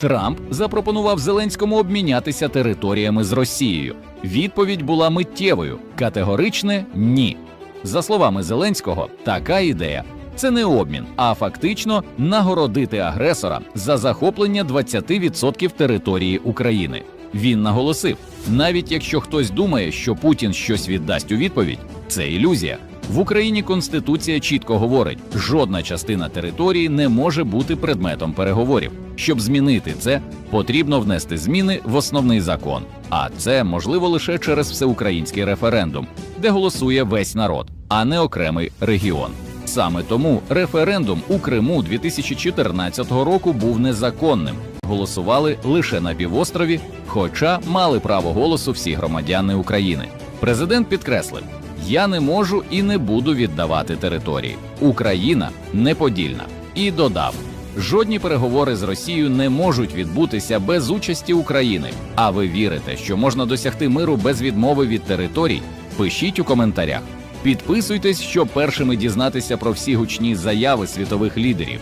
Трамп запропонував Зеленському обмінятися територіями з Росією. Відповідь була миттєвою: категоричне ні. За словами Зеленського, така ідея це не обмін, а фактично нагородити агресора за захоплення 20% території України. Він наголосив: навіть якщо хтось думає, що Путін щось віддасть у відповідь, це ілюзія. В Україні Конституція чітко говорить, жодна частина території не може бути предметом переговорів. Щоб змінити це, потрібно внести зміни в основний закон. А це можливо лише через всеукраїнський референдум, де голосує весь народ, а не окремий регіон. Саме тому референдум у Криму 2014 року був незаконним. Голосували лише на півострові, хоча мали право голосу всі громадяни України. Президент підкреслив: я не можу і не буду віддавати території. Україна неподільна. І додав: жодні переговори з Росією не можуть відбутися без участі України. А ви вірите, що можна досягти миру без відмови від територій? Пишіть у коментарях. Підписуйтесь, щоб першими дізнатися про всі гучні заяви світових лідерів.